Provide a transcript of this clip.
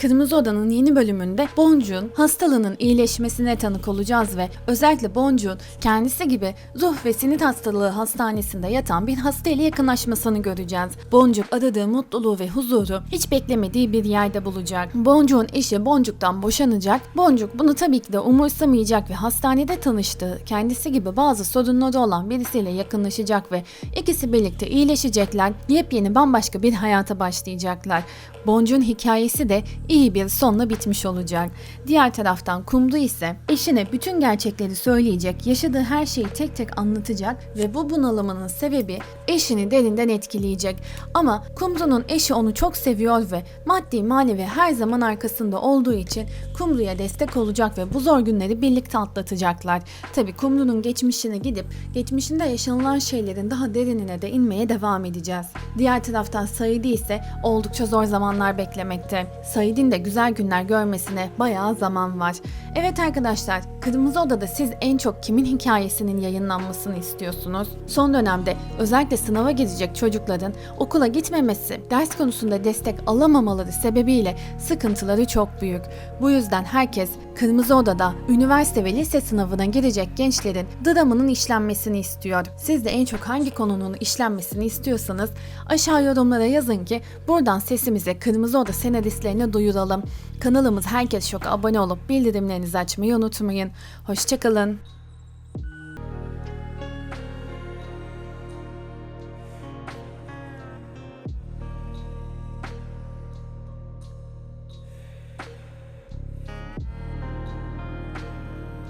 Kırmızı Oda'nın yeni bölümünde Boncuk'un hastalığının iyileşmesine tanık olacağız ve özellikle Boncuk'un kendisi gibi ruh ve sinir hastalığı hastanesinde yatan bir hasta ile yakınlaşmasını göreceğiz. Boncuk aradığı mutluluğu ve huzuru hiç beklemediği bir yerde bulacak. Boncuk'un eşi Boncuk'tan boşanacak. Boncuk bunu tabii ki de umursamayacak ve hastanede tanıştığı kendisi gibi bazı sorunları olan birisiyle yakınlaşacak ve ikisi birlikte iyileşecekler. Yepyeni bambaşka bir hayata başlayacaklar. Boncuk'un hikayesi de iyi bir sonla bitmiş olacak. Diğer taraftan Kumdu ise eşine bütün gerçekleri söyleyecek, yaşadığı her şeyi tek tek anlatacak ve bu bunalımının sebebi eşini derinden etkileyecek. Ama Kumdu'nun eşi onu çok seviyor ve maddi manevi her zaman arkasında olduğu için Kumru'ya destek olacak ve bu zor günleri birlikte atlatacaklar. Tabi Kumru'nun geçmişine gidip geçmişinde yaşanılan şeylerin daha derinine de inmeye devam edeceğiz. Diğer taraftan Saidi ise oldukça zor zamanlar beklemekte. Said'in de güzel günler görmesine bayağı zaman var. Evet arkadaşlar, Kırmızı Oda'da siz en çok kimin hikayesinin yayınlanmasını istiyorsunuz? Son dönemde özellikle sınava girecek çocukların okula gitmemesi, ders konusunda destek alamamaları sebebiyle sıkıntıları çok büyük. Bu yüzden herkes Kırmızı Oda'da üniversite ve lise sınavına girecek gençlerin dramının işlenmesini istiyor. Siz de en çok hangi konunun işlenmesini istiyorsanız aşağı yorumlara yazın ki buradan sesimizi Kırmızı Oda senaristlerine duyuralım. Kanalımız Herkes Şok abone olup bildirimlerinizi açmayı unutmayın. Hoşçakalın.